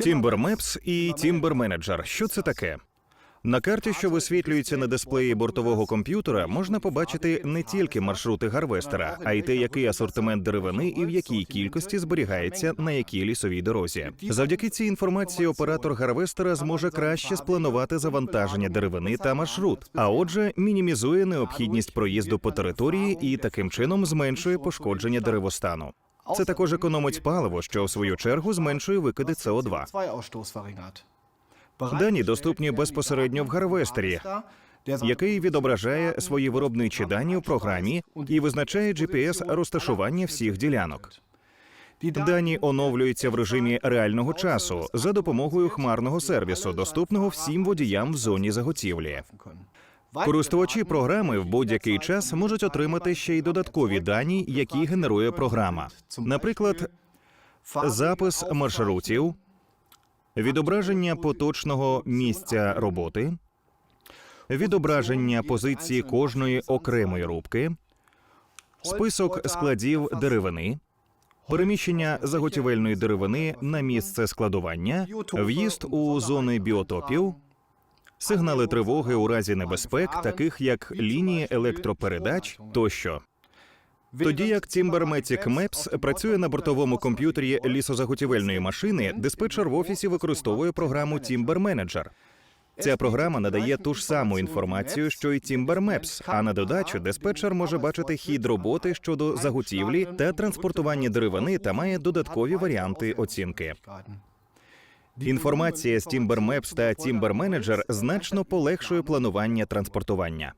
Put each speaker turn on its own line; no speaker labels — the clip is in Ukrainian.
Timber Maps і Timber Manager. Що це таке? На карті, що висвітлюється на дисплеї бортового комп'ютера, можна побачити не тільки маршрути гарвестера, а й те, який асортимент деревини і в якій кількості зберігається на якій лісовій дорозі. Завдяки цій інформації оператор гарвестера зможе краще спланувати завантаження деревини та маршрут, а отже, мінімізує необхідність проїзду по території і таким чином зменшує пошкодження деревостану. Це також економить паливо, що в свою чергу зменшує викиди СО2. Дані доступні безпосередньо в гарвестері, який відображає свої виробничі дані в програмі і визначає GPS розташування всіх ділянок. Дані оновлюються в режимі реального часу за допомогою хмарного сервісу, доступного всім водіям в зоні заготівлі. Користувачі програми в будь-який час можуть отримати ще й додаткові дані, які генерує програма. Наприклад, запис маршрутів, відображення поточного місця роботи, відображення позиції кожної окремої рубки, список складів деревини, переміщення заготівельної деревини на місце складування, в'їзд у зони біотопів, сигнали тривоги у разі небезпек, таких як лінії електропередач тощо. Тоді як Timbermatic Maps працює на бортовому комп'ютері лісозаготівельної машини, диспетчер в офісі використовує програму Timber Manager. Ця програма надає ту ж саму інформацію, що й Timber Maps, а на додачу диспетчер може бачити хід роботи щодо заготівлі та транспортування деревини та має додаткові варіанти оцінки. Інформація з Timber Maps та Timber Manager значно полегшує планування транспортування.